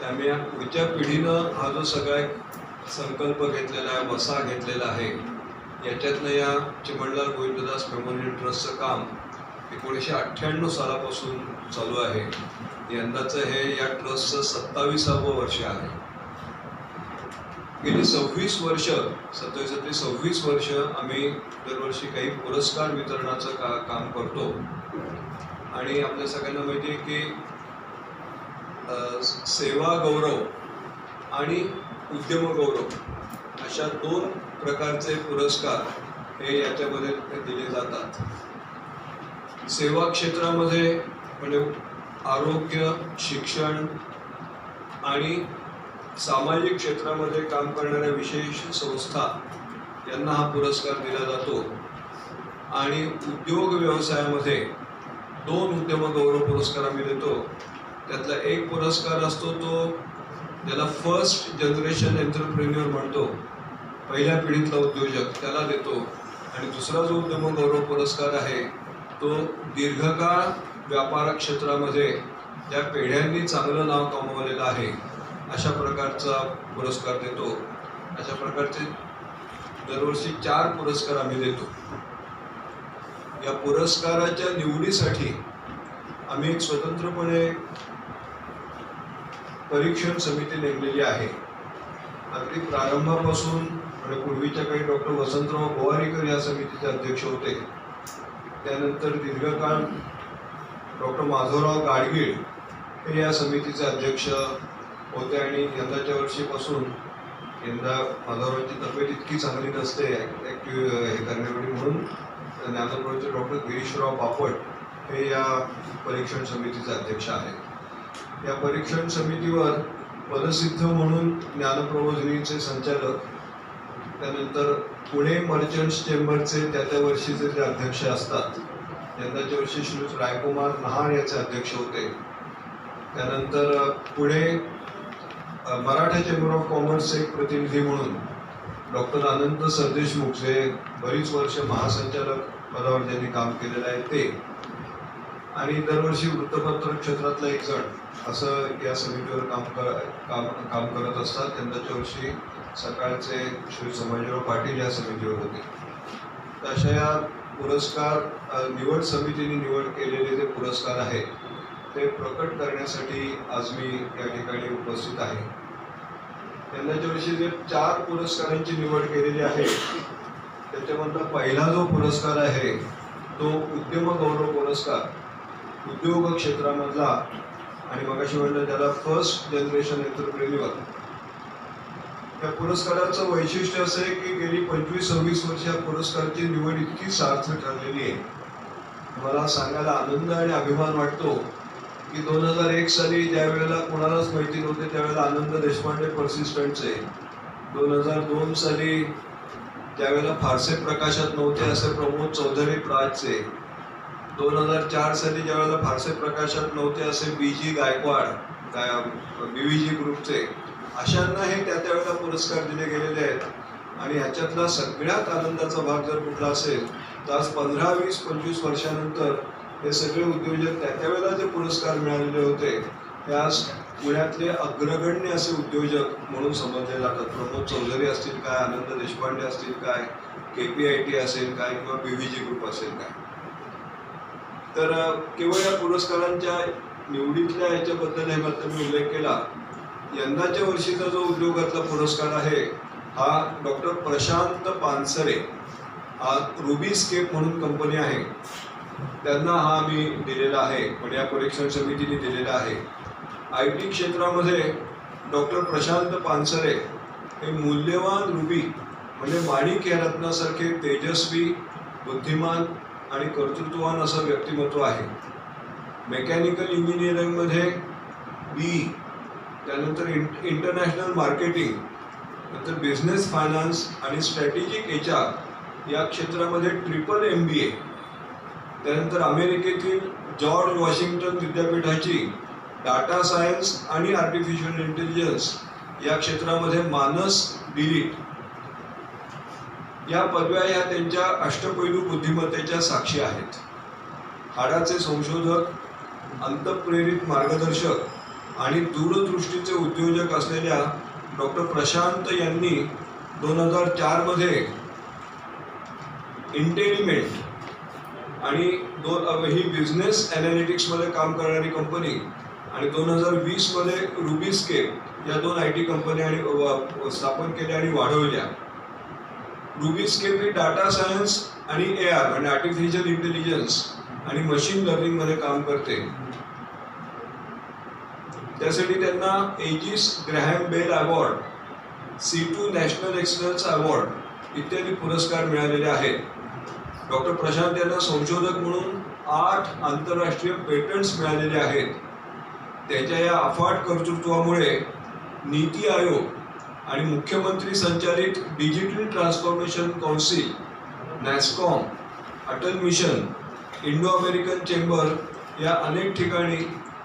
त्यामुळे पुढच्या पिढीनं हा जो सगळा एक संकल्प घेतलेला आहे वसा घेतलेला आहे याच्यातनं या चिमणलाल गोविंददास मेमोरियल ट्रस्टचं काम एकोणीसशे अठ्ठ्याण्णव सालापासून चालू आहे. यंदाचं हे या ट्रस्टचं सत्तावीसावं वर्ष आहे. गेली सव्वीस वर्ष सत्तावीसातली ते सव्वीस वर्ष आम्ही दरवर्षी काही पुरस्कार वितरणाचं का काम करतो. आणि आपल्या सगळ्यांना माहिती आहे की सेवा गौरव आणि उद्यम गौरव अशा दोन प्रकारचे पुरस्कार हे याच्यामध्ये दिले जातात. सेवा क्षेत्रामध्ये म्हणजे आरोग्य शिक्षण आणि सामाजिक क्षेत्रामध्ये काम करणाऱ्या विशेष संस्था यांना हा पुरस्कार दिला जातो. आणि उद्योग व्यवसायामध्ये दोन उद्यम गौरव पुरस्कार आम्ही देतो. त्यातला एक पुरस्कार असतो तो ज्याला फर्स्ट जनरेशन एंटरप्रेन्युअर म्हणतो. पहिल्या पिढीतला उद्योजक त्याला देतो. आणि दुसरा जो उद्यम गौरव पुरस्कार आहे तो दीर्घकाळ व्यापार क्षेत्रामध्ये ज्या पिढ्यांनी चांगलं नाव कमवलेलं आहे अशा प्रकारचा पुरस्कार देतो. अशा प्रकारचे दरवर्षी चार पुरस्कार आम्ही देतो. या पुरस्काराच्या निवडीसाठी आम्ही एक स्वतंत्रपणे परीक्षण समिती नेमलेली आहे. अगदी प्रारंभापासून आणि पूर्वीच्या काही डॉक्टर वसंतराव गोवारीकर या समितीचे अध्यक्ष होते. त्यानंतर दीर्घकाळ डॉक्टर माधवराव गाडगीळ हे या समितीचे अध्यक्ष होते आणि यंदाच्या वर्षीपासून यंदा माधवरावांची तब्येत इतकी चांगली नसते ॲक्टिव्ह हे करण्यासाठी म्हणून ज्ञानप्रभूचे डॉक्टर गिरीशराव बापट हे या परीक्षण समितीचे अध्यक्ष आहेत. या परीक्षण समितीवर पदसिद्ध म्हणून ज्ञानप्रबोधिनीचे संचालक त्यानंतर पुणे मर्चंट्स चेंबरचे त्या त्या वर्षीचे जे अध्यक्ष असतात यंदाच्या वर्षी श्री रायकुमार नहार याचे अध्यक्ष होते. त्यानंतर पुणे मराठा चेंबर ऑफ कॉमर्सचे एक प्रतिनिधी म्हणून डॉक्टर अनंत सरदेशमुख जे बरीच वर्ष महासंचालक पदावर ज्यांनी काम केलेलं आहे ते आणि दरवर्षी वृत्तपत्र क्षेत्रातला एक जण असं या समितीवर काम कर काम काम करत असतात. त्यांच्या वर्षी सकाळचे श्री संभाजीराव पाटील या समितीवर होते. तशा अशा या पुरस्कार निवड समितीने निवड केलेले जे पुरस्कार आहेत ते प्रकट करण्यासाठी आज मी या ठिकाणी उपस्थित आहे. यंदाच्या वर्षी जे चार पुरस्कारांची निवड केलेली आहे त्याच्यामधला पहिला जो पुरस्कार आहे तो उद्यम गौरव पुरस्कार उद्योग क्षेत्रामधला आणि मगाशी म्हणलं त्याला फर्स्ट जनरेशन एंटरप्रेन्युअर या पुरस्काराचं वैशिष्ट्य असं आहे की गेली पंचवीस सव्वीस वर्ष या पुरस्काराची निवड इतकी सार्थ ठरलेली आहे. मला सांगायला आनंद आणि अभिमान वाटतो की दोन हजार एक साली ज्या वेळेला कोणालाच माहिती नव्हते त्यावेळेला आनंद देशपांडे पर्सिस्टंटचे दोन हजार दोन साली त्यावेळेला फारसे प्रकाशात नव्हते असे प्रमोद चौधरी प्राजचे दोन हजार चार साली ज्यावेळेला फारसे प्रकाशक नव्हते असे बी जी गायकवाड गाय बी व्ही जी ग्रुपचे अशांना हे त्या त्यावेळेला पुरस्कार दिले गेलेले आहेत. आणि ह्याच्यातला सगळ्यात आनंदाचा भाग जर कुठला असेल तर आज पंधरा वीस पंचवीस वर्षानंतर हे सगळे उद्योजक त्या त्यावेळेला जे पुरस्कार मिळालेले होते ते आज पुण्यातले अग्रगण्य असे उद्योजक म्हणून समजले जातात. प्रमोद चौधरी असतील काय आनंद देशपांडे असतील काय के पी आय टी असेल काय किंवा बी व्ही जी ग्रुप असेल काय. तर केवळ या पुरस्कारांच्या निवडीतल्या याच्याबद्दल हे मात्र मी उल्लेख केला. यंदाच्या वर्षीचा जो उद्योगातला पुरस्कार आहे हा डॉक्टर प्रशांत पानसरे हा रुबी स्केप म्हणून कंपनी आहे. त्यांना हा आम्ही दिलेला आहे पण या परीक्षण समितीने दिलेला आहे. आय टी क्षेत्रामध्ये डॉक्टर प्रशांत पानसरे हे मूल्यवान रुबी म्हणजे माणिक या रत्नासारखे तेजस्वी बुद्धिमान आणि कर्तृत्ववान असं व्यक्तिमत्व आहे. मेकॅनिकल इंजिनिअरिंगमध्ये बी त्यानंतर इं इंटरनॅशनल मार्केटिंग नंतर बिझनेस फायनान्स आणि स्ट्रॅटेजिक एच आर या क्षेत्रामध्ये ट्रिपल एम बी ए त्यानंतर अमेरिकेतील जॉर्ज वॉशिंग्टन विद्यापीठाची डाटा सायन्स आणि आर्टिफिशियल इंटेलिजन्स या क्षेत्रामध्ये मानस डिलीट. या पदव्या या त्यांच्या अष्टपैलू बुद्धिमत्तेच्या साक्षी आहेत. हाडाचे संशोधक अंतप्रेरित मार्गदर्शक आणि दूरदृष्टीचे उद्योजक असलेल्या डॉक्टर प्रशांत यांनी दोन हजार चारमध्ये इंटेलिमेंट आणि दोन ही बिझनेस ॲनालिटिक्समध्ये काम करणारी कंपनी आणि दोन हजार वीसमध्ये रुबीस्केप या दोन आय टी कंपन्या आणि स्थापन केल्या आणि वाढवल्या. रुबीस्केप ही डाटा सायन्स आणि ए आर म्हणजे आर्टिफिशियल इंटेलिजन्स आणि मशीन लर्निंगमध्ये काम करते. त्यासाठी त्यांना Aegis Graham Bell award C two national excellence award इत्यादी पुरस्कार मिळालेले आहेत. डॉक्टर प्रशांत यांना संशोधक म्हणून आठ आंतरराष्ट्रीय पेटंट्स मिळालेले आहेत. त्याच्या या अफाट कर्तृत्वामुळे नीती आयोग आणि मुख्यमंत्री संचालित digital transformation council NASSCOM Atal mission Indo American chamber या अनेक ठिकाणी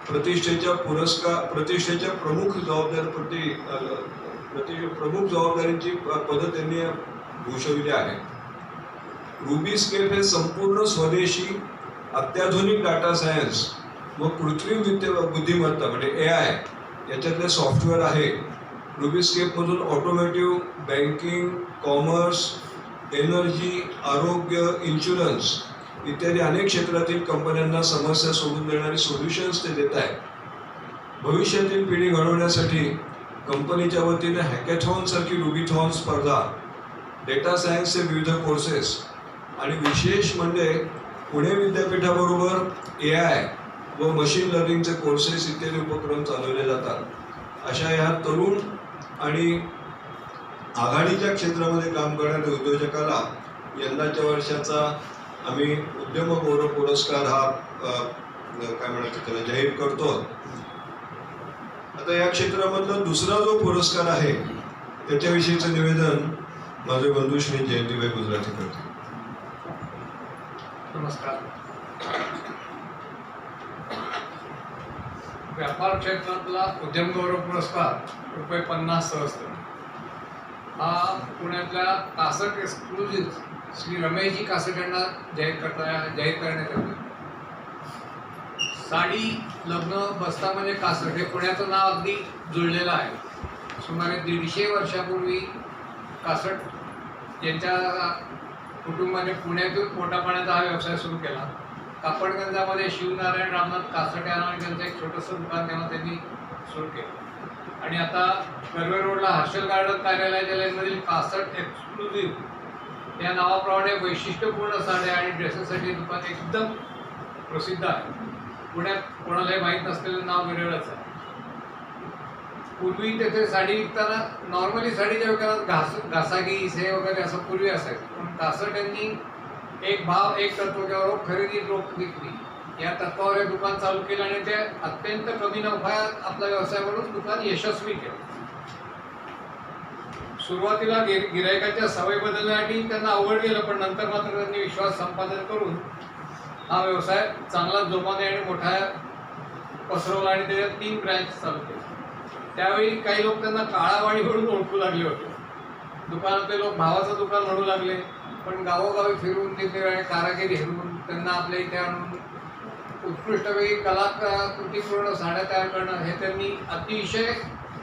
प्रतिष्ठेच्या पुरस्कार प्रतिष्ठेच्या प्रमुख जबाबदार प्रति प्रति प्रमुख जबाबदारीची प- पदं त्यांनी भूषविली आहेत. रुबीस्केप हे संपूर्ण स्वदेशी अत्याधुनिक डाटा सायन्स व कृत्रिम विद्या बुद्धिमत्ता म्हणजे ए आय याच्यातले सॉफ्टवेअर आहे. रुबीस्केपमधून ऑटोमॅटिव्ह बँकिंग कॉमर्स एनर्जी आरोग्य इन्शुरन्स इत्यादी अनेक क्षेत्रातील कंपन्यांना समस्या सोडून देणारी सोल्युशन्स ते देत आहेत. भविष्यातील पिढी घडवण्यासाठी कंपनीच्या वतीने हॅकॅथॉन सारखी रुबीथॉन स्पर्धा डेटा सायन्सचे विविध कोर्सेस आणि विशेष म्हणजे पुणे विद्यापीठाबरोबर ए आय व मशीन लर्निंगचे कोर्सेस इत्यादी उपक्रम चालवले जातात. अशा या तरुण आणि आघाडीच्या क्षेत्रामध्ये काम करणाऱ्या उद्योजकाला यंदाच्या वर्षाचा आम्ही उद्यम गौरव पुरस्कार हा काय म्हणायचं त्याला जाहीर करतो. आता या क्षेत्रामधला दुसरा जो पुरस्कार आहे त्याच्याविषयीचं निवेदन माझे बंधू श्री जयंतीबाई गुजराती करते नमस्कार. व्यापार क्षेत्रातला उद्यमगौरव पुरस्कार रुपये पन्नास सहस्त्र हा पुण्यातल्या कासट एक्सक्लुझिव्ह श्री रमेशजी कासट यांना जाहीर करता जाहीर करण्यात येतो. साडी लग्न बस्ता म्हणजे कासट हे पुण्याचं नाव अगदी जुळलेलं आहे. सुमारे दीडशे वर्षापूर्वी कासट यांच्या कुटुंबाने पुण्यातून पोटापाण्याचा हा व्यवसाय सुरू केला. कापडगंजामध्ये शिवनारायण रामनाथ कासट या नावाने त्यांचं एक छोटंसं दुकान तेव्हा त्यांनी सुरू केलं. आणि आता कर्वे रोडला हर्षल गार्डन कार्यालय लाईनमधील कासट एक्सक्लुझिव्ह या नावाप्रमाणे वैशिष्ट्यपूर्ण साड्या आणि ड्रेसेससाठी दुकान एकदम प्रसिद्ध आहे. पुण्यात कोणालाही माहीत नसलेलं नाव वेगळंच आहे. पूर्वी तेथे साडी विकताना नॉर्मली साडीच्या विकताना घास घासागी हे वगैरे असं पूर्वी असायचं. पण कासट यांनी एक भाव एक तत्व किंवा रोख खरेदी रोख विक्री. या तत्वावर हे दुकान चालू केलं आणि ते अत्यंत कमी नफात आपला व्यवसाय म्हणून दुकान यशस्वी केलं. सुरुवातीला गिर गिरायकाच्या सवय बदलण्यासाठी त्यांना अवघड गेलं पण नंतर मात्र त्यांनी विश्वास संपादन करून हा व्यवसाय चांगला जोमाने आणि मोठा पसरवला आणि त्याच्यात तीन ब्रँच चालू केले. त्यावेळी काही लोक त्यांना काळावाणी म्हणून ओळखू लागले होते. दुकानातले लोक भावाचं दुकान म्हणू लागले. पण गावोगावी फिरून निरनिराळे कारागिरी हेरून त्यांना आपल्या इथे आणून उत्कृष्टपैकी कलाकृतीपूर्ण साड्या तयार करणं हे त्यांनी अतिशय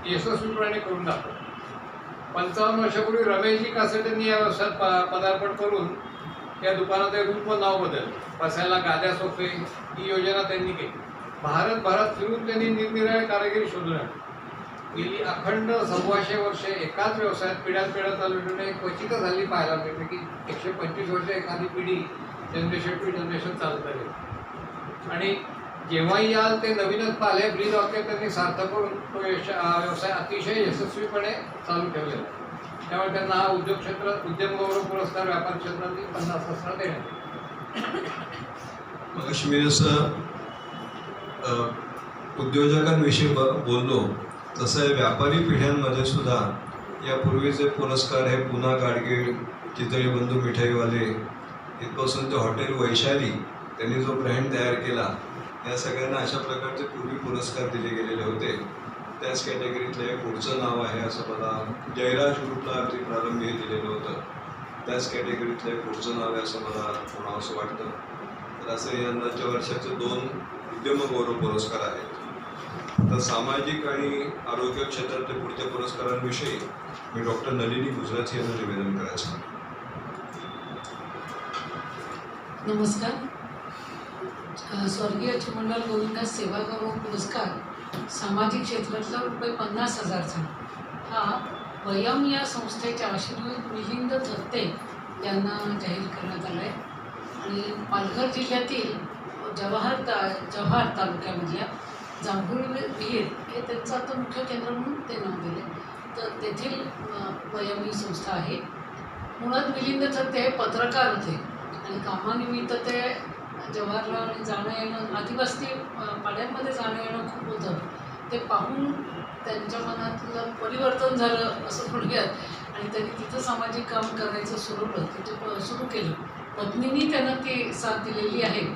यशस्वीपणे करून दाखवलं. पंचावन्न वर्षापूर्वी रमेशजी कासट या व्यवसायात प- पदार्पण करून या दुकानात रूप व नाव बदललं. बसायला गाद्या सोफे ही योजना त्यांनी केली. भारतभरात फिरून त्यांनी निरनिराळे कारागिरी शोधून आणली गेली अखंड सव्वाशे वर्षे एकाच व्यवसायात पिढ्यात पिढ्या चालवून क्वचितच झाली पाहायला मिळते की एकशे पंचवीस वर्ष एखादी पिढी जनरेशन टू जनरेशन चालत आली आणि जेव्हाही याल ते नवीनच पाहिले ब्रीज ऑके त्यांनी सार्थक करून तो व्यवसाय अतिशय यशस्वीपणे चालू ठेवलेला त्यामुळे त्यांना हा उद्योग क्षेत्र उद्यम गौरव पुरस्कार व्यापार क्षेत्रातील पन्नास असणार देण्यात येईल. मी जसं उद्योजकांविषयी बोललो तसं व्यापारी पिढ्यांमध्ये सुद्धा यापूर्वीचे पुरस्कार हे पुन्हा गाडगीळ चितळी बंधू मिठाईवाले इथपासून ते हॉटेल वैशाली त्यांनी जो ब्रँड तयार केला या सगळ्यांना अशा प्रकारचे पूर्वी पुरस्कार दिले गेलेले होते. त्याच कॅटेगरीतलं एक पुढचं नाव आहे असं मला जयराज ग्रुपला अगदी प्रारंभी दिलेलं होतं. त्याच कॅटेगरीतलं एक पुढचं नाव आहे असं मला म्हणावं असं वाटतं. तर असे यंदाच्या वर्षाचे दोन उद्यम गौरव पुरस्कार आहेत. तर सामाजिक आणि आरोग्य क्षेत्रातल्या पुढच्या पुरस्कारांविषयी मी डॉक्टर नलिनी गुजराती यांना निवेदन करायचं नमस्कार. स्वर्गीय चिमंडल गोविंदा सेवा गौरव पुरस्कार सामाजिक क्षेत्रातला रुपये पन्नास हजारचा. हा वयम या संस्थेच्या आशीर्वाद मिलिंद थत्ते यांना जाहीर करण्यात आला आहे आणि पालघर जिल्ह्यातील जवाहर ता जव्हार तालुक्यामधल्या जांभूळ विहीर हे त्यांचं आता मुख्य केंद्र म्हणून ते नाव दिले तर तेथील वयम ही संस्था आहे. मुळात मिलिंद तर ते पत्रकार होते. आणि कामानिमित्त ते जवाहरलाल आणि जाणं येणं आदिवासी पाड्यांमध्ये जाणं येणं खूप होतं. ते पाहून त्यांच्या मनातलं परिवर्तन झालं असं म्हणूयात. आणि त्यांनी तिथं सामाजिक काम करायचं सुरवलं तिथे सुरू केलं. पत्नीनी त्यांना ती साथ दिलेली आहे.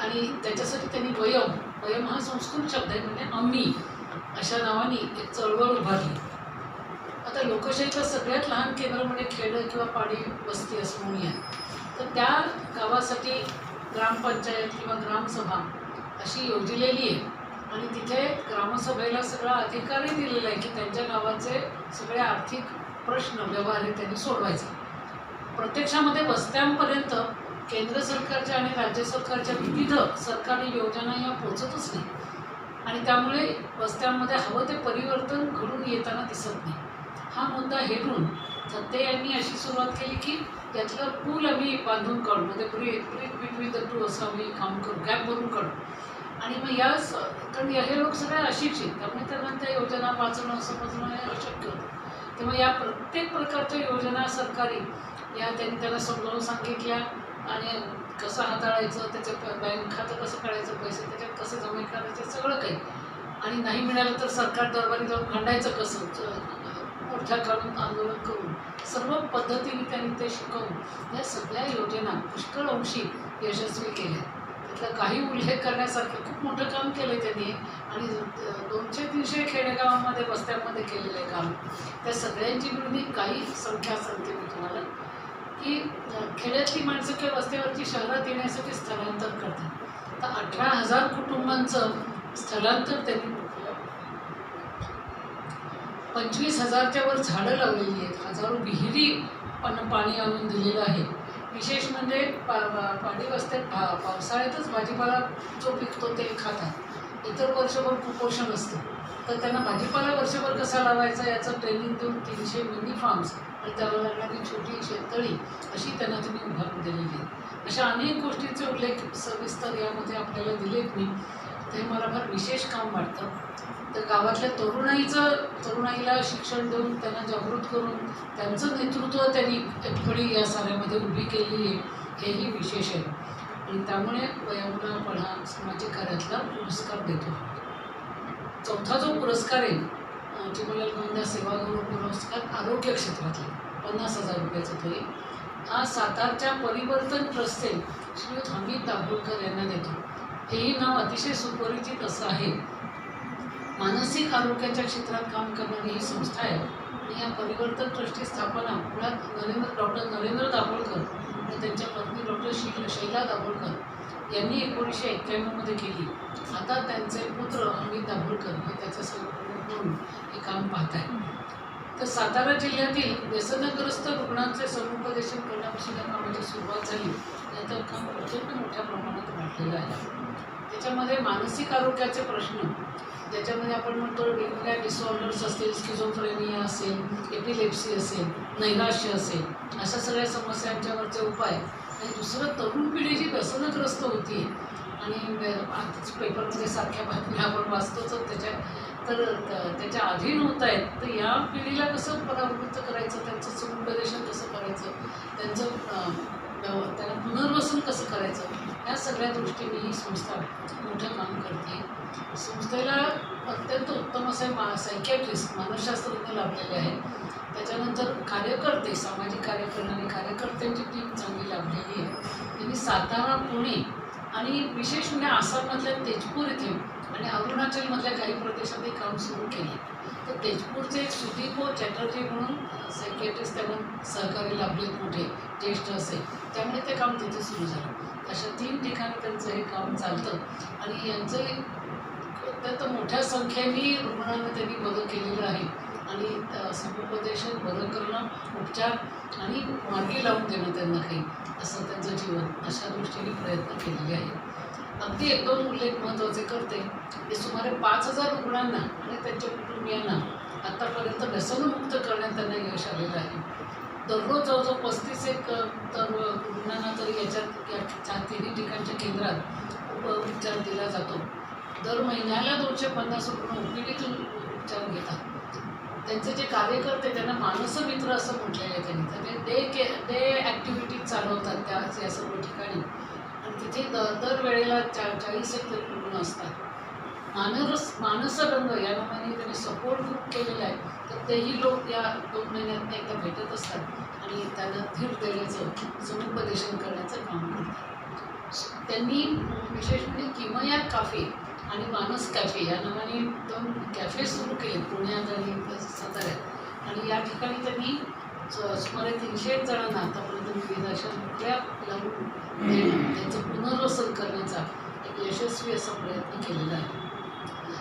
आणि त्याच्यासाठी त्यांनी वयम वयम हा संस्कृत शब्द आहे म्हणजे आम्ही अशा नावाने एक चळवळ उभारली. आता लोकशाहीचं सगळ्यात लहान केंद्र म्हणजे खेड किंवा पाडी वस्ती असं म्हणूया. तर त्या गावासाठी ग्रामपंचायत किंवा ग्रामसभा अशी योजलेली आहे. आणि तिथे ग्रामसभेला सगळा अधिकारही दिलेला आहे की त्यांच्या गावाचे सगळे आर्थिक प्रश्न व्यवहार हे त्यांनी सोडवायचे. प्रत्यक्षामध्ये वस्त्यांपर्यंत केंद्र सरकारच्या आणि राज्य सरकारच्या विविध सरकारी योजना या पोचतच नाही. आणि त्यामुळे वस्त्यांमध्ये हवं ते परिवर्तन घडून येताना दिसत नाही. हा मुद्दा हेरून थत्ते यांनी अशी सुरुवात केली की त्यातलं पूल आम्ही बांधून काढू. म्हणजे bridge bridge between the two असं आम्ही काम करू गॅप भरून काढू. आणि मग या स- कारण हे लोक सगळे अशिक्षित त्यामुळे त्यांना त्या योजना वाचणं समजणं हे अशक्य होतं. तेव्हा या प्रत्येक प्रकारच्या योजना सरकारी या त्यांनी त्याला समजावून सांगितल्या. आणि कसं हाताळायचं त्याचं बँक खातं कसं काढायचं पैसे त्याच्यात कसं जमा करायचे सगळं काही. आणि नाही मिळालं तर सरकार दरबारी जाऊन भांडायचं कसं? मोठ्या काढून आंदोलन करून सर्व पद्धतीने त्यांनी ते शिकवून या सगळ्या योजना पुष्कळ अंशी यशस्वी केल्या. त्यातला काही उल्लेख करण्यासारखं खूप मोठं काम केलं त्यांनी. आणि दोनशे तीनशे खेडेगावांमध्ये बस्त्यांमध्ये केलेलं काम. त्या सगळ्यांची मिळून काही संख्या सांगते मी तुम्हाला. की खेड्यातली माणसं किंवा वस्तीवरची शहरात येण्यासाठी स्थलांतर करतात. तर अठरा हजार कुटुंबांचं स्थलांतर त्यांनी पंचवीस हजारच्या वर झाडं लावलेली आहेत. हजारो विहिरी पण पाणी आणून दिलेलं आहे. विशेष म्हणजे पा पाणी वस्त्यात भा पावसाळ्यातच भाजीपाला जो पिकतो ते खातात. इतर वर्षभर कुपोषण असतं. तर त्यांना भाजीपाला वर्षभर कसा लावायचा याचं ट्रेनिंग देऊन तीनशे मिनी फार्म्स आणि त्याला लागणारी छोटी शेततळी अशी त्यांना तुम्ही उभारून दिलेली आहे. अशा अनेक गोष्टींचे उल्लेख सविस्तर यामध्ये आपल्याला दिलेत मी. ते मला फार विशेष काम वाटतं. तर गावातल्या तरुणाईचं तरुणाईला शिक्षण देऊन त्यांना जागृत करून त्यांचं नेतृत्व त्यांनी एक या साऱ्यामध्ये उभी केलेली आहे हेही विशेष आहे. आणि त्यामुळे वयामुला सामाजिक कार्यातला पुरस्कार देतो. चौथा जो पुरस्कार आहे अं, चिमलाल गोविंदा सेवागौरव पुरस्कार आरोग्य क्षेत्रातला. पन्नास हजार रुपयाचा तो आहे हा सातारच्या परिवर्तन ट्रस्टचे श्रीयुत हमीद दाभोळकर यांना देतो. हेही नाव अतिशय सुपरिचित असं आहे. मानसिक आरोग्याच्या क्षेत्रात काम करणारी ही संस्था आहे. आणि या परिवर्तन ट्रस्टची स्थापना मुळात नरेंद्र डॉक्टर नरेंद्र दाभोळकर आणि त्यांच्या पत्नी डॉक्टर शी शैला दाभोळकर यांनी एकोणीसशे एक्क्याण्णवमध्ये केली. आता त्यांचे पुत्र अमित दाभोळकर हे त्याचं सहप्रमुख म्हणून हे काम पाहत आहे तर सातारा जिल्ह्यातील व्यसनग्रस्त रुग्णांचे समुपदेशन करण्यापासून या कामाची सुरुवात झाली. याचं काम प्रचंड मोठ्या प्रमाणात वाढलेलं आहे. त्याच्यामध्ये मानसिक आरोग्याचे प्रश्न. ज्याच्यामध्ये आपण म्हणतो वेगवेगळ्या डिसऑर्डर्स असतील स्किझोफ्रेनिया असेल एपिलेप्सी असेल नैराश्य असेल अशा सगळ्या समस्यांच्यावरचे उपाय. आणि दुसरं तरुण पिढी जी व्यसनग्रस्त होती आणि वे- पेपरमध्ये सारख्या बातम्या आपण वाचतोच त्याच्या तर त- त्याच्या अधीन होत आहेत. तर या पिढीला कसं परावृत्त करायचं त्यांचं समुपदेशन कसं करायचं त्यांचं व्यव- त्यांना पुनर्वसन कसं करायचं या सगळ्या दृष्टीने ही संस्था मोठं काम करते. संस्थेला अत्यंत उत्तम असे मा सायकॅट्रिस्ट मानसशास्त्रज्ञ लाभलेले आहेत. त्याच्यानंतर कार्यकर्ते सामाजिक कार्य करणारे कार्यकर्त्यांची टीम चांगली लाभलेली आहे. त्यांनी सातारा पुणे आणि विशेष म्हणजे आसाममधल्या तेजपूर येथे आणि अरुणाचलमधल्या काही प्रदेशातही काम सुरू केले. तर तेजपूरचे एक सुदीप चॅटर्जी म्हणून सेक्रेटरीज त्यांना सहकारी लाभले मोठे ज्येष्ठ असे. त्यामुळे ते काम तिथे सुरू झालं. अशा तीन ठिकाणी त्यांचं हे काम चालतं. आणि यांचं एक अत्यंत मोठ्या संख्येने रुग्णांना त्यांनी बदल केलेलं आहे. आणि समुपदेशन बदल करणं उपचार आणि मार्गी लावून देणं त्यांना काही असं त्यांचं जीवन. अशा दृष्टीने प्रयत्न केलेले आहेत. अगदी एक दोन उल्लेख महत्त्वाचे करते ते सुमारे पाच हजार रुग्णांना आणि त्यांच्या कुटुंबियांना आत्तापर्यंत व्यसनमुक्त करण्यात त्यांना यश आलेलं आहे. दररोज जवळजवळ पस्तीस एक तर रुग्णांना तरी याच्यात या तिन्ही ठिकाणच्या केंद्रात उप उपचार दिला जातो. दर महिन्याला दोनशे पन्नास रुग्ण ओपीडीतून उपचार घेतात. त्यांचे जे कार्यकर्ते त्यांना मानसमित्र असं म्हटलेलं आहे त्यांनी. तर ते डे के डे ॲक्टिव्हिटीज चालवतात त्या या सर्व ठिकाणी. आणि तिथे दर दरवेळेला चा चाळीस एक तरी रुग्ण असतात. मानस मानसरंग या नावाने त्यांनी सपोर्ट ग्रुप केलेला आहे. तर तेही लोक या दोन महिन्यात एकदा भेटत असतात. आणि त्यांना धीर देण्याचं समुपदेशन करण्याचं काम करतात. त्यांनी विशेष म्हणजे किमयात काफे आणि मानस कॅफे या नावाने दोन कॅफे सुरू केले पुण्यात आणि साताऱ्यात आणि या ठिकाणी त्यांनी सुमारे तीनशे जणांना आतापर्यंत विविध अशा नोकऱ्या लावून त्यांचं पुनर्वसन करण्याचा एक यशस्वी असा प्रयत्न केलेला आहे.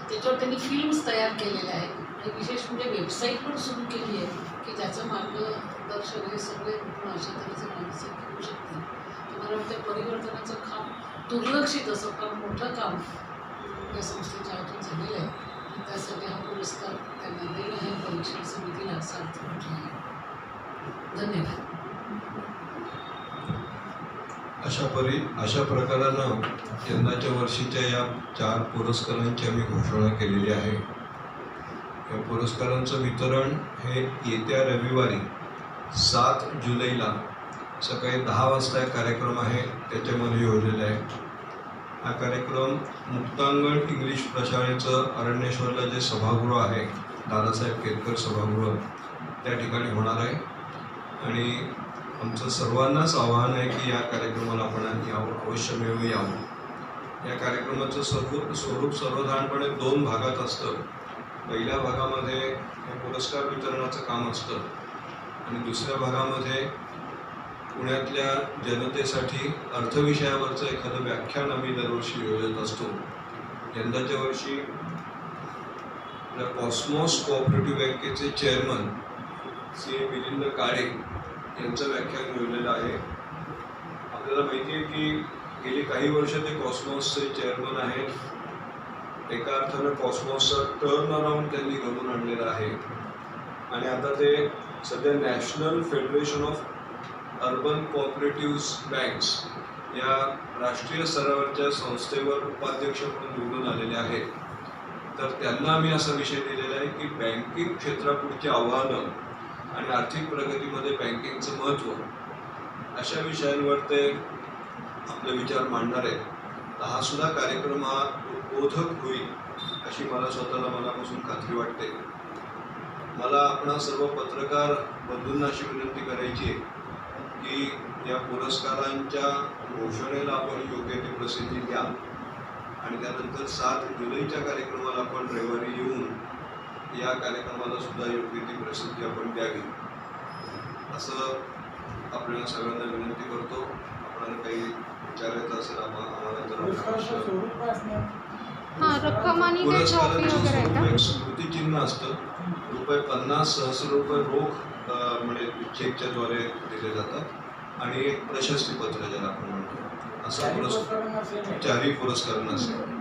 त्याच्यावर त्यांनी फिल्म्स तयार केलेल्या आहेत. आणि विशेष म्हणजे वेबसाईट पण सुरू केली आहे की त्याचं मार्गदर्शन हे सगळे कुठून अशा तऱ्हेचे माणसं घेऊ शकतील. मला वाटतं परिवर्तनाचं काम दुर्लक्षित असं फार मोठं काम या संस्थेच्या हातून झालेलं आहे. त्यासाठी हा पुरस्कार त्यांना देणं हे परीक्षण समितीला सार्थ म्हटलं आहे. धन्यवाद. अशा परी अशा प्रकारानं यंदाच्या वर्षीच्या या चार पुरस्कारांची आम्ही घोषणा केलेली आहे. या पुरस्कारांचं वितरण हे येत्या रविवारी सात जुलैला सकाळी दहा वाजता एक कार्यक्रम आहे त्याच्यामध्ये योजलेला आहे. हा कार्यक्रम मुक्तांगण इंग्लिश प्रशाळेचं अरण्येश्वरला जे सभागृह आहे दादासाहेब केतकर सभागृह त्या ठिकाणी होणार आहे. आणि आमचं सर्वांनाच आव्हान आहे की या कार्यक्रमाला आपण यावं अवश्य अवश्यमेव यावं या कार्यक्रमाचं सर्व स्वरूप सर्वसाधारणपणे दोन भागात असतं. पहिल्या भागामध्ये हे पुरस्कार वितरणाचं काम असतं. आणि दुसऱ्या भागामध्ये पुण्यातल्या जनतेसाठी अर्थविषयावरचं एखादं व्याख्यान आम्ही दरवर्षी योजत असतो. यंदाच्या वर्षी आपल्या कॉस्मॉस कोऑपरेटिव्ह बँकेचे चेअरमन श्री मिलिंद काळे यांचं व्याख्यान योजलेलं आहे. आपल्याला माहिती आहे की गेली काही वर्ष ते कॉस्मॉसचे चेअरमन आहेत. एका अर्थानं कॉस्मॉसचा टर्न अराउंड त्यांनी घडून आणलेला आहे. आणि आता ते सध्या National Federation of Urban Cooperatives Banks या राष्ट्रीय स्तरावरच्या संस्थेवर उपाध्यक्ष म्हणून निवडून आलेले आहेत. तर त्यांना आम्ही असा विषय दिलेला आहे की बँकिंग क्षेत्रापुढची आव्हानं आणि आर्थिक प्रगतीमध्ये बँकिंगचं महत्त्व अशा विषयांवर ते आपले विचार मांडणार आहेत. तर हा सुद्धा कार्यक्रम हा बोधक होईल अशी मला स्वतःला मनापासून खात्री वाटते. मला आपणा सर्व पत्रकार बंधूंना अशी विनंती करायची आहे की या पुरस्कारांच्या घोषणेला आपण योग्य ती प्रसिद्धी द्या. आणि त्यानंतर सात जुलैच्या कार्यक्रमाला आपण रविवारी येऊन या कार्यक्रमाला सुद्धा योग्य ती प्रसिद्धी आपण द्यावी. असं आपल्याला सगळ्यांना विनंती करतो. आपल्याला काही विचारायचं असेल आम्हा- आम्हाला पुरस्काराचं हा एक स्मृतिचिन्ह असतं. रुपये पन्नास सहस्र रुपये रोख म्हणजे चेकच्या द्वारे दिले जातात आणि एक प्रशस्ती पत्र ज्याला आपण म्हणतो. असा चारही पुरस्कार. चारही पुरस्कारांना असेल.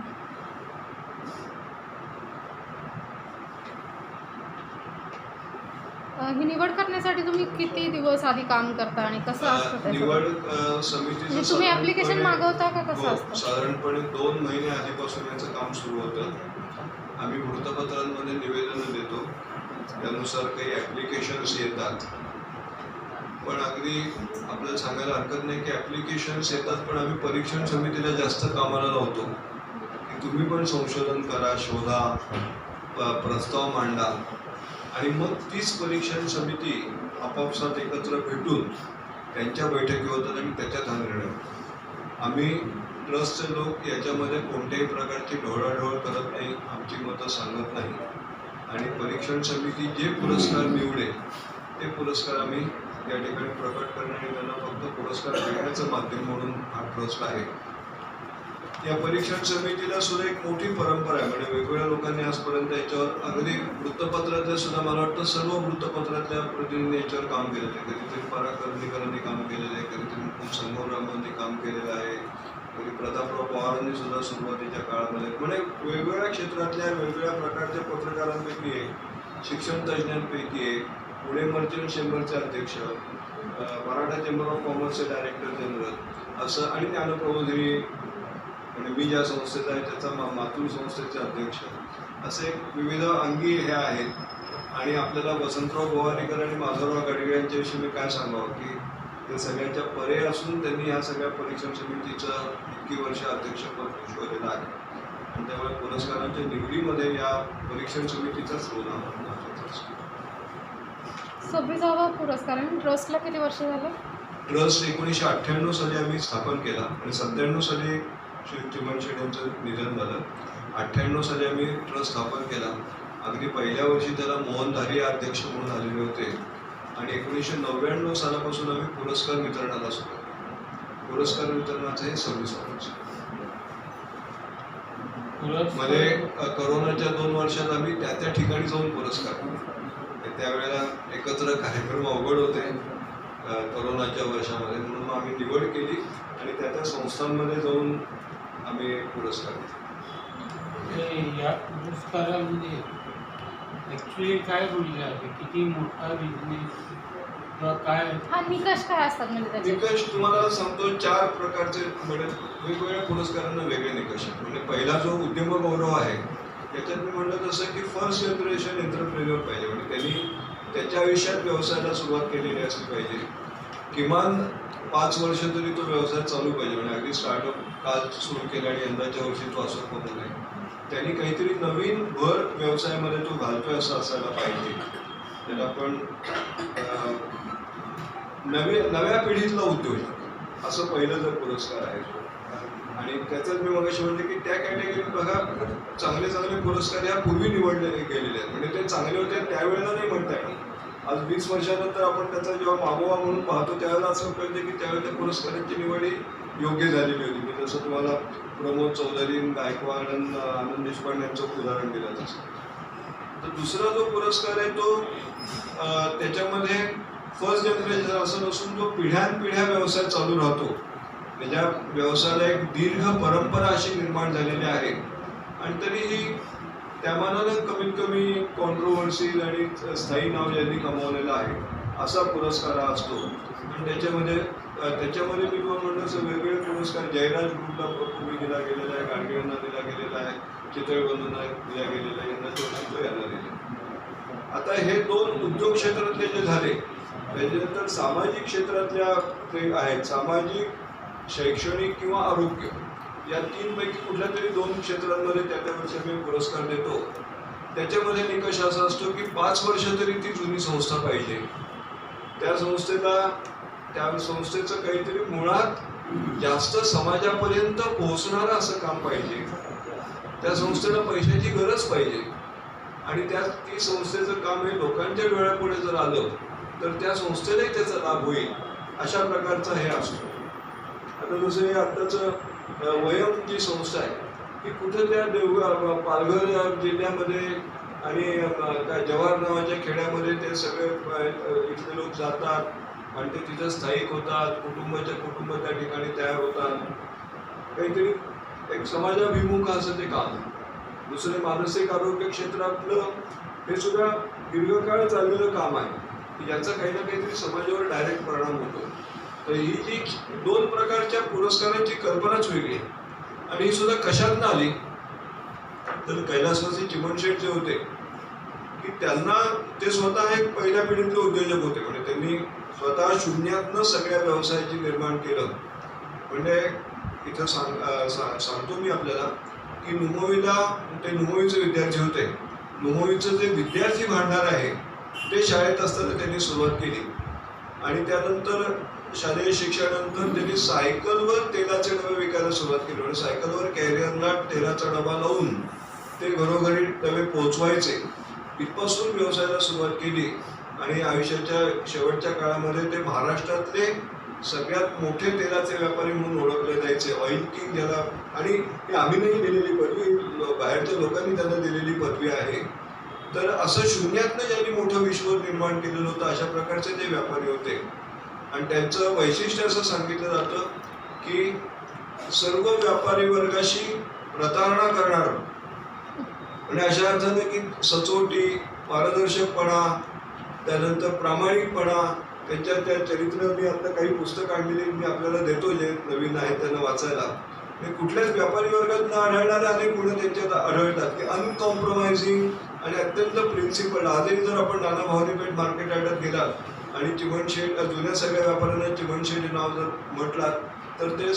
अ, ही निवड करण्यासाठी तुम्ही किती दिवस आधी काम करता आणि कसं असतं निवड अं, समितीचं म्हणजे तुम्ही ऍप्लिकेशन मागवता का कसं हो, असतं? साधारणपणे दोन महिने आधीपासून याचं काम सुरू होतं. आम्ही वृत्तपत्रांमध्ये निवेदनं देतो. त्यानुसार काही ॲप्लिकेशन्स येतात. पण अगदी आपल्याला सांगायला हरकत नाही की ॲप्लिकेशन्स येतात पण आम्ही परीक्षण समितीला जास्त कामाला लावतो. की तुम्ही पण संशोधन करा शोधा प्रस्ताव मांडा. आणि मग तीच परीक्षण समिती आपापसात एकत्र भेटून त्यांच्या बैठकी होतात आणि त्याच्यात हा निर्णय होतो. आम्ही ट्रस्टचे लोक याच्यामध्ये कोणत्याही प्रकारची ढोळाढोळ करत नाही आमची मतं सांगत नाही. आणि परीक्षण समिती जे पुरस्कार निवडेल ते पुरस्कार आम्ही या ठिकाणी प्रकट करणे आणि त्यांना फक्त पुरस्कार देण्याचं माध्यम म्हणून हा ट्रस्ट आहे. या परीक्षण समितीला सुद्धा एक मोठी परंपरा आहे. म्हणजे वेगवेगळ्या लोकांनी आजपर्यंत याच्यावर अगदी वृत्तपत्रातल्या सुद्धा मला वाटतं सर्व वृत्तपत्रातल्या प्रतिनिधी याच्यावर काम केलेलं आहे. कधीतरी पराकर्णीकरांनी काम केलेलं आहे कधीतरी मुकुंद संगमरामांनी काम केलेलं आहे. म्हणजे प्रतापराव पवारांनी सुद्धा सुरुवातीच्या काळामध्ये म्हणजे वेगवेगळ्या क्षेत्रातल्या वेगवेगळ्या प्रकारच्या पत्रकारांपैकी एक शिक्षण तज्ज्ञांपैकी एक पुणे मर्चंट चेंबरचे अध्यक्ष मराठा चेंबर ऑफ कॉमर्सचे डायरेक्टर जनरल असं आणि ज्ञानप्रबोधिनी म्हणजे मी ज्या संस्थेचा आहे त्याचा मा मातृ संस्थेचे अध्यक्ष असे विविध अंगी हे आहेत. आणि आपल्याला वसंतराव गोवारीकर आणि माधवराव गडगे यांच्याविषयी मी काय सांगावं की ते सगळ्यांच्या परे असून त्यांनी ह्या सगळ्या परीक्षण समितीचं इतकी वर्ष अध्यक्षपद भूषवलेलं आहे. आणि त्यामुळे पुरस्कारांच्या निवडीमध्ये या परीक्षण समितीचाच रोल सव्वीसावा पुरस्कार आणि ट्रस्टला किती वर्ष झाले? ट्रस्ट एकोणीसशे अठ्ठ्याण्णव साली आम्ही स्थापन केला. आणि सत्त्याण्णव साली श्री चिमण शेठ यांचं निधन झालं. अठ्ठ्याण्णव साली आम्ही ट्रस्ट स्थापन केला. अगदी पहिल्या वर्षी त्याला मोहनधारी अध्यक्ष म्हणून आलेले होते. आणि एकोणीसशे नव्याण्णव सालापासून आम्ही पुरस्कार वितरणाला केली. पुरस्कार वितरणाचं हे सव्वीस वर्षमध्ये अ, करोनाच्या दोन वर्षात आम्ही त्या त्या ठिकाणी जाऊन पुरस्कार. त्यावेळेला एकत्र कार्यक्रम अवघड होते करोनाच्या वर्षामध्ये म्हणून मग आम्ही निवड केली आणि त्या त्या संस्थांमध्ये जाऊन आम्ही पुरस्कार दिले ते या पुरस्कारामध्ये ॲक्च्युली काय बोलले आहे किती मोठा बिझनेस किंवा काय? हा निकष काय असतात म्हणजे त्याचे? निकष तुम्हाला सांगतो चार प्रकारचे म्हणजे वेगवेगळ्या पुरस्कारांना वेगळे निकष आहेत. म्हणजे पहिला जो उद्यम गौरव आहे त्याच्यात मी म्हणलं तसं की फर्स्ट जनरेशन एंटरप्रेन्युअर पाहिजे. म्हणजे त्यांनी त्याच्या आयुष्यात व्यवसायाला सुरुवात केलेली असली पाहिजे. किमान पाच वर्ष तरी तो व्यवसाय चालू पाहिजे. म्हणजे अगदी स्टार्टअप काल सुरू केला आणि यंदाच्या वर्षी तो असं होऊ नये त्यांनी काहीतरी नवीन भर व्यवसायामध्ये तो घालतोय असं असायला पाहिजे. त्याला आपण नवीन नव्या पिढीतला उद्योजक असं पहिलं जर पुरस्कार आहे आणि त्याच्यात मी मगाशी म्हणते की त्या कॅटेगरीत बघा चांगले चांगले पुरस्कार या पूर्वी निवडले गेलेले आहेत. म्हणजे ते चांगले होते त्यावेळेला नाही म्हणता येणार. आज वीस वर्षानंतर आपण त्याचा जेव्हा मागोवा म्हणून पाहतो त्यावेळेला असं कळते की त्यावेळेला त्या पुरस्कारांची निवड ही योग्य झालेली होती. मी जसं तुम्हाला प्रमोद चौधरी गायकवाड आणि आनंद देशपांडे यांचं उदाहरण दिलं तसं तर दुसरा जो पुरस्कार आहे तो त्याच्यामध्ये फर्स्ट जनरेशन असं नसून जो पिढ्यानपिढ्या व्यवसाय चालू राहतो. त्याच्या ज्या व्यवसायाला एक दीर्घ परंपरा अशी निर्माण झालेली आहे. आणि तरीही त्या मानानं कमीत कमी कॉन्ट्रोवर्सी आणि स्थायी नाव ज्यांनी कमावलेलं आहे असा पुरस्कार हा असतो. आणि त्याच्यामध्ये त्याच्यामध्ये मी तुम्हाला म्हणलं असं वेगवेगळे पुरस्कार जयराज ग्रुपला पूर्वी दिला गेलेला आहे गाडगेंना दिला गेलेला आहे चित्रबंधूंना दिला गेलेला आहे यांना तो यांना दिला. आता हे दोन उद्योग क्षेत्रातले जे झाले त्याच्यानंतर सामाजिक क्षेत्रातल्या ते आहेत सामाजिक शैक्षणिक किंवा आरोग्य या तीनपैकी कुठल्या तरी दोन क्षेत्रांमध्ये त्या त्या वर्षी मी पुरस्कार देतो. त्याच्यामध्ये निकष असा असतो की पाच वर्ष तरी ती जुनी संस्था पाहिजे. त्या संस्थेला त्या संस्थेचं काहीतरी मुळात जास्त समाजापर्यंत पोहोचणारं असं काम पाहिजे. त्या संस्थेला पैशाची गरज पाहिजे. आणि त्या ती संस्थेचं काम हे लोकांच्या वेळापुढे जर आलं तर त्या संस्थेलाही त्याचा लाभ होईल अशा प्रकारचा हे असतो. आता जसं हे आत्ताचं वयम जी संस्था आहे ती कुठं त्या देवगाव पालघर जिल्ह्यामध्ये आणि त्या काय नावाच्या खेड्यामध्ये ते सगळे इथले लोक जातात. आणि ते तिथं स्थायिक होतात कुटुंबाच्या कुटुंब त्या ठिकाणी तयार होतात. काहीतरी एक समाजाभिमुख असं ते काम दुसरे मानसिक आरोग्य क्षेत्रातलं हे सुद्धा दीर्घकाळ चाललेलं काम आहे. याचा काही ना काहीतरी समाजावर डायरेक्ट परिणाम होतो. तर ही जी दोन प्रकारच्या पुरस्कारांची कल्पनाच वेगळी आहे. आणि ही सुद्धा कशातनं आली? तर कैलासवासी चिमणशेठ जे होते. की त्यांना ते स्वतः एक पहिल्या पिढीतले उद्योजक होते. म्हणजे त्यांनी स्वतः शून्यातनं सगळ्या व्यवसायाची निर्माण केलं. म्हणजे इथं सांग सांगतो मी आपल्याला की नुमोवीला ते नुमोवीचे विद्यार्थी होते. नुमोवीचं जे विद्यार्थी भांडार आहे ते शाळेत असताना त्यांनी सुरुवात केली. आणि त्यानंतर शालेय शिक्षणानंतर त्यांनी सायकलवर तेलाचे डबे विकायला सुरुवात केली. म्हणजे सायकलवर कॅरियरला तेलाचा डबा लावून ते घरोघरी डबे पोचवायचे इथपासून व्यवसायाला सुरुवात केली आणि आयुष्याच्या शेवटच्या काळामध्ये ते महाराष्ट्रातले सगळ्यात मोठे तेलाचे व्यापारी म्हणून ओळखले जायचे. ऑइल किंग ज्याला आणि ही आम्ही नाही दिलेली पदवी बाहेरच्या लोकांनी त्यांना दिलेली पदवी आहे. तर असं शून्यातनं ज्यांनी मोठं विश्व निर्माण केलेलं होतं अशा प्रकारचे ते व्यापारी होते. आणि त्यांचं वैशिष्ट्य असं सांगितलं जातं की सर्व व्यापारी वर्गाशी प्रतारणा करणार आणि अशा अर्थाने की सचोटी पारदर्शकपणा त्यानंतर प्रामाणिकपणा त्यांच्या त्या चरित्र मी आता काही पुस्तक आणलेली मी आपल्याला देतो जे नवीन आहेत त्यांना वाचायला. हे कुठल्याच व्यापारी वर्गात न आढळणारे अनेक गुण त्यांच्यात आढळतात की अनकॉम्प्रोमाइझिंग आणि अत्यंत प्रिन्सिपल आजही जर आपण नाना भावनीपेठ मार्केट यार्डात गेलात आणि चिमण शेठ जुन्या सगळ्या व्यापाऱ्यांना चिमण शेठ नाव जर म्हटलात तर ते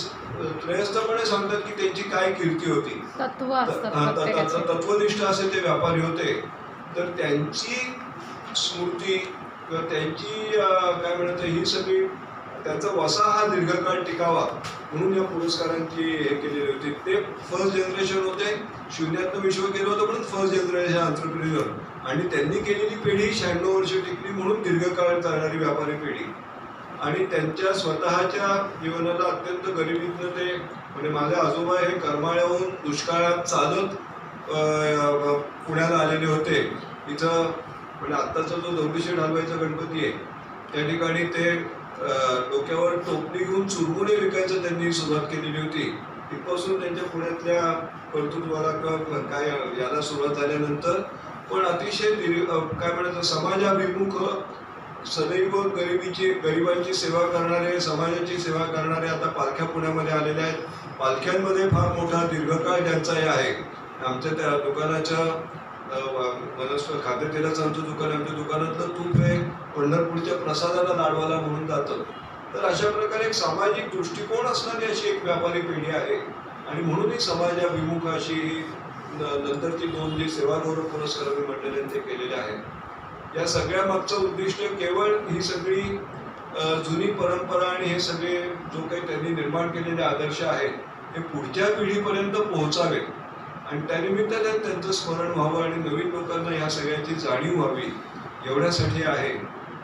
त्रयस्थपणे सांगतात की त्यांची काय कीर्ती होती. तत्वनिष्ठ असे ते व्यापारी होते. तर त्यांची स्मृती किंवा त्यांची काय म्हणतात ही सगळी त्यांचा वसा हा दीर्घकाळ टिकावा म्हणून या पुरस्कारांची हे केलेली होती. ते फर्स्ट जनरेशन होते. शून्यातनं विश्व केलं होतं म्हणून फर्स्ट जनरेशन अंतरप्रिन्युअर आणि त्यांनी केलेली पिढी शहाण्णव वर्ष टिकली म्हणून दीर्घकाळ चालणारी व्यापारी पिढी. आणि त्यांच्या स्वतःच्या जीवनाला अत्यंत गरिबीतनं ते म्हणजे माझे आजोबा हे करमाळ्याहून दुष्काळात चालत पुण्याला आलेले होते. इथं म्हणजे आत्ताचा जो दगडूशेठ हलवाईचा गणपती आहे त्या ठिकाणी ते डोक्यावर टोपली घेऊन चुरमुरे विकायचं त्यांनी सुरुवात केलेली होती. तिथपासून त्यांच्या पुण्यातल्या कर्तृत्वाला किंवा काय याला सुरुवात झाल्यानंतर पण अतिशय काय म्हणायचं समाजाभिमुख सदैव गरिबीची गरिबांची सेवा करणारे समाजाची सेवा करणारे आता पालख्या पुण्यामध्ये आलेल्या आहेत. पालख्यांमध्ये फार मोठा दीर्घकाळ त्यांचा हे आहे. आमच्या त्या दुकानाच्या मनस्व खाद्यतेलाचं आमचं दुकान आहे. आमच्या दुकानातलं तूप हे पंढरपूरच्या प्रसादाला लाडवाला म्हणून जातं. तर अशा प्रकारे एक सामाजिक दृष्टिकोन असणारी अशी एक व्यापारी पिढी आहे. आणि म्हणून ही समाजाभिमुख अशी न- नंतरची दोन जी सेवागौरव पुरस्कार मी म्हटलेले ते केलेले आहेत. या सगळ्या मागचं उद्दिष्ट केवळ ही सगळी जुनी परंपरा आणि हे सगळे जो काही त्यांनी निर्माण केलेले आदर्श आहेत हे पुढच्या पिढीपर्यंत पोहोचावे आणि त्यानिमित्ताने त्यांचं स्मरण व्हावं आणि नवीन लोकांना या सगळ्याची जाणीव व्हावी एवढ्यासाठी आहे.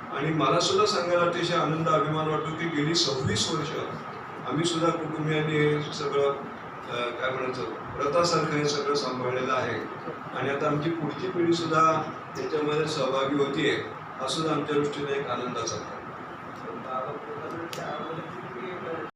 आणि मला सुद्धा सांगायला अतिशय आनंद अभिमान वाटतो की गेली सव्वीस वर्ष आम्ही सुद्धा कुटुंबियांनी हे सगळं काय म्हणायचं व्रतासारखं हे सगळं सांभाळलेलं आहे. आणि आता आमची पुढची पिढी सुद्धा त्याच्यामध्ये सहभागी होतीये असंच आमच्या दृष्टीने एक आनंदाचा. आहे